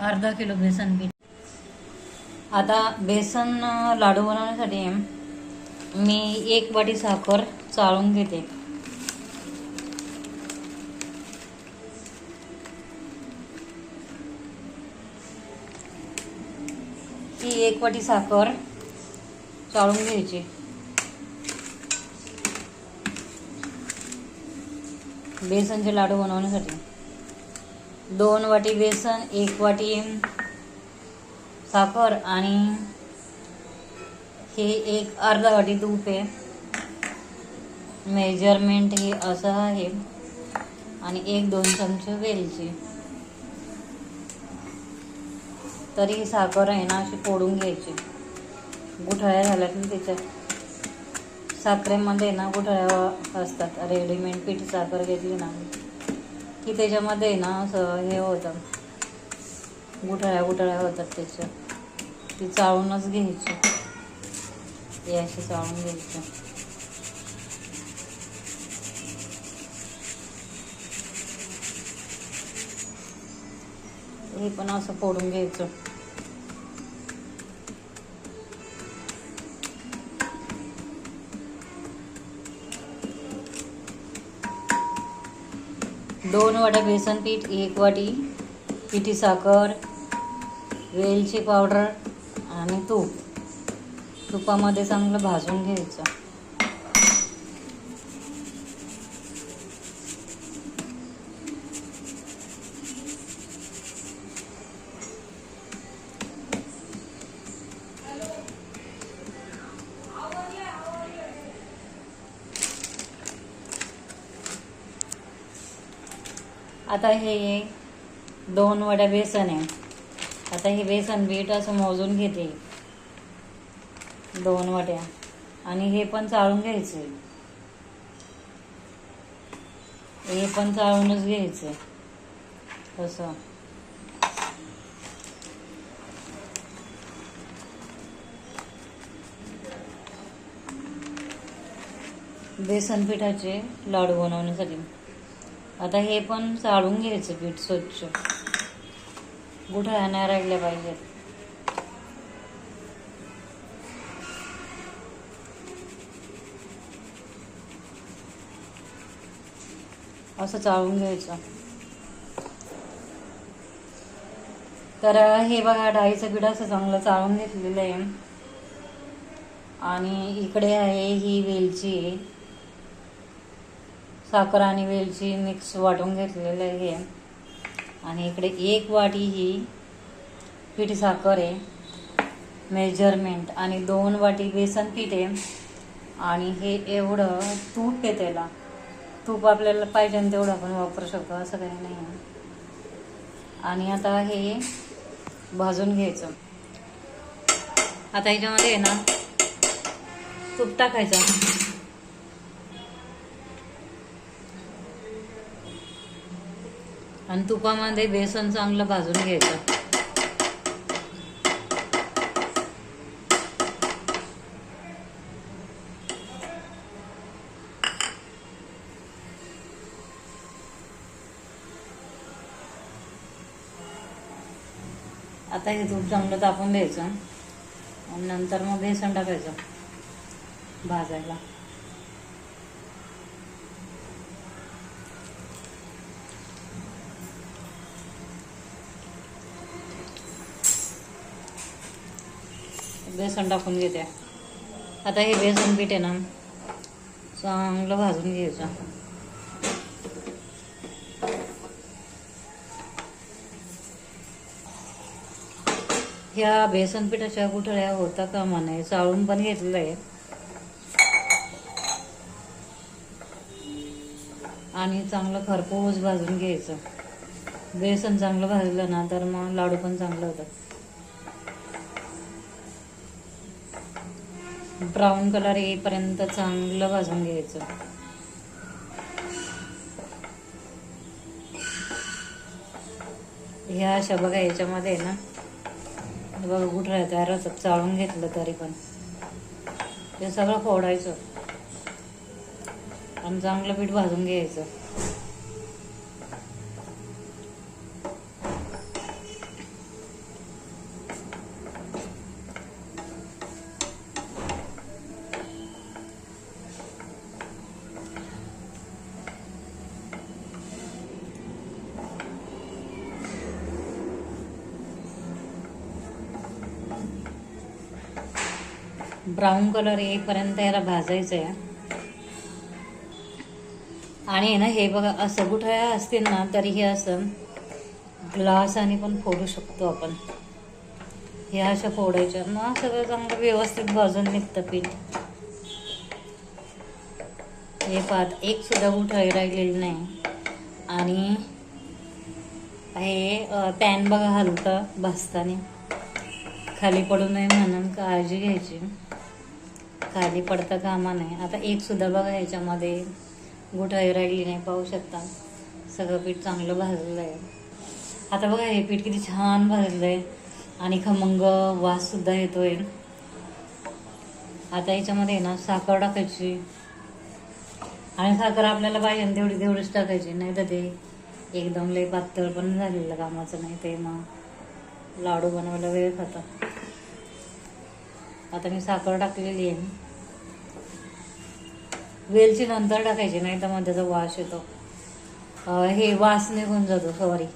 अर्धा किलो बेसन पीठ. आता बेसन लाडू बनवण्यासाठी मी एक वाटी साखर चाळून घेते. ही एक वाटी साखर चाळून घ्यायची. बेसनचे लाडू बनवण्यासाठी. दोन वाटी बेसन एक वाटी साखर आणि हे एक अर्धा वाटी तूप आहे. मेजरमेंट हे असं आहे. आणि एक दोन चमचे वेलची. तरी ही साखर आहे ना अशी फोडून घ्यायची. गुठळ्या झाल्या की त्याच्यात. साखरेमध्ये ना गुठळ्या असतात. रेडीमेड पीठ साखर घेतली ना. की त्याच्यामध्ये ना असं हे होतं. गुठळ्या गुठळ्या होतात त्याच्या. ती चाळूनच घ्यायची. हे अशी चाळून घ्यायची. हे पण असं फोडून घ्यायचं. दोन वाट्या बेसन पीठ एक वाटी पिठी साखर वेलची पावडर आणि तूप. तुपामध्ये चांगलं भाजून घ्यायचं. आता हे दोन वड्या बेसन आहे. आता हे बेसन बीट असं मोजून घेते. दोन वड्या. आणि हे पण चाळून घ्यायचे. हे पण चाळूनच घ्यायचे. तसं. बेसन पिठाचे लाडू बनवण्यासाठी. आता हे पण चाळून घ्यायचं पीठ स्वच्छ. गुठळ्या नाही राहिल्या पाहिजेत. असं चाळून घ्यायचं. तर हे बघा डाळीचं पीठ असं चांगलं चाळून घेतलेलं आहे. आणि इकडे आहे ही वेलची. आहे साखर आणि वेलची मिक्स वाटून घेतलेलं आहे. आणि इकडे एक वाटी ही पीठ साखर आहे. मेजरमेंट आणि दोन वाटी बेसन पीठ आहे. आणि हे एवढं तूप आहे त्याला. तूप आपल्याला पाहिजे तेवढं आपण वापरू शकतो असं काही नाही आहे. आणि आता हे भाजून घ्यायचं. आता ह्याच्यामध्ये आहे ना तूप टाकायचं. आणि तुपामध्ये बेसन चांगलं भाजून घ्यायचं. आता हे तूप चांगलं तापून द्यायचं आणि नंतर मग बेसन टाकायचं. भाजायला. बेसन टाकून घेते. आता हे बेसन पीठ आहे ना चांगलं भाजून घ्यायचं. ह्या बेसन पिठाच्या गुठळ्या होता का म्हणे चाळून पण घेतलेलं आहे. आणि चांगलं खरपूस भाजून घ्यायचं. बेसन चांगलं भाजलं ना तर मग लाडू पण चांगलं होतं. ब्राऊन कलर येईपर्यंत चांगलं भाजून घ्यायचं. ह्या अशा बघा याच्यामध्ये आहे ना बघा कुठं तयार होतात. चाळून घेतलं तरी पण. ते सगळं फोडायचं. आणि चांगलं पीठ भाजून घ्यायचं. ब्राऊन कलर येईपर्यंत याला भाजायचं आहे आणि ना हे बघा असं गुठळ्या असतील ना तरी हे असं ग्लासाने पण फोडू शकतो आपण. ह्या अशा फोडायच्या. मग सगळं चांगलं व्यवस्थित भाजून निघतं पीठ. हे पाहत एक सुद्धा गुठळी राहिलेली नाही. आणि हे पॅन बघा हलतं भाजताना. खाली पडू नये म्हणून काळजी घ्यायची. खाली पडता कामा नाही आता एक सुद्धा बघा ह्याच्यामध्ये गुठाई राहिली नाही पाहू शकता. सगळं पीठ चांगलं भाजलेलं आहे. आता बघा हे पीठ किती छान भाजलं आहे. आणि खमंग वाससुद्धा येतो येतोय. आता याच्यामध्ये ना साखर टाकायची. आणि साखर आपल्याला पाहिजे तेवढी तेवढीच टाकायची. नाही तर ते एकदम लय पातळ पण झालेलं कामाचं. नाही ते मग लाडू बनवायला वेळ खाता आता मी साखर टाकलेली आहे. वेलची नंतर टाकायची नाही तर मग त्याचा वास येतो. हे वास निघून जातो सॉरी.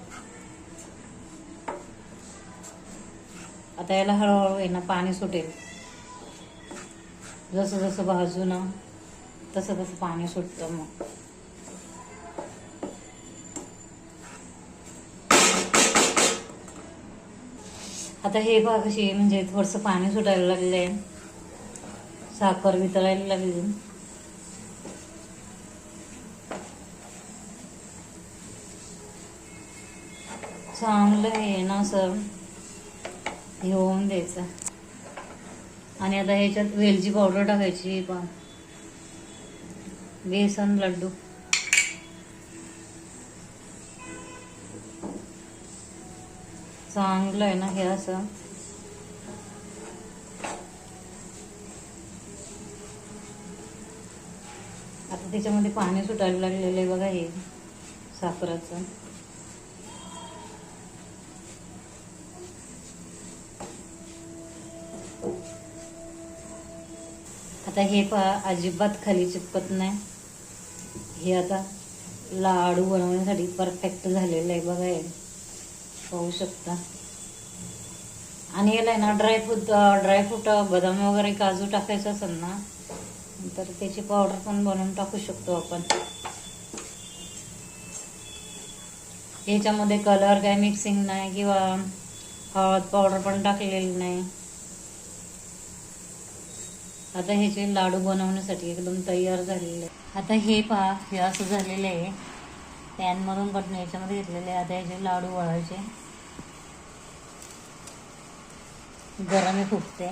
आता याला हळूहळू आहे ना पाणी सुटेल. जसं जसं भाजू ना तसं तसं पाणी सुटतं मग. आता हे बघा कशी म्हणजे थोडंसं पाणी सुटायला लागलंय. साखर वितळायला लागली. चांगलं आहे ना असं? हे होऊन द्यायचं. आणि आता ह्याच्यात वेलची पावडर टाकायची पण बेसन लड्डू. चांगलं आहे ना हे असं? आता त्याच्यामध्ये पाणी सुटायला लागलेलं आहे बघा हे साखराचं. आता हे पहा अजिबात खाली चिपकत नाही. हे आता लाडू बनवण्यासाठी परफेक्ट झालेलं आहे बघा हे. पाहू शकता. आणि याला आहे ना ड्रायफ्रूट ड्रायफ्रूट बदाम वगैरे काजू टाकायचं असेल ना तर त्याची पावडर पण बनवून टाकू शकतो आपण. याच्यामध्ये कलर काय मिक्सिंग नाही किंवा हळद पावडर पण टाकलेली नाही. आता ह्याचे लाडू बनवण्यासाठी एकदम तयार झालेले आहे. आता हे पहा हे असं झालेलं आहे. पॅनमधून पण याच्यामध्ये घेतलेले आहे. आता ह्याचे लाडू वळायचे गरम आहे खूप ते.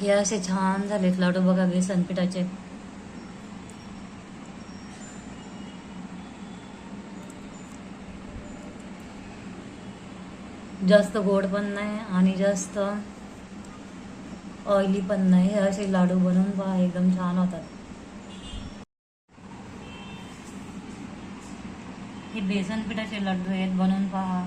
हे असे छान झालेत लाडू बघा बेसनपिठाचे. जास्त गोड पण नाही आणि जास्त ऑइली पण नाही. हे असे लाडू बनवून पहा एकदम छान होतात. हे बेसन पिठाचे लड्डू आहेत बनवून पहा.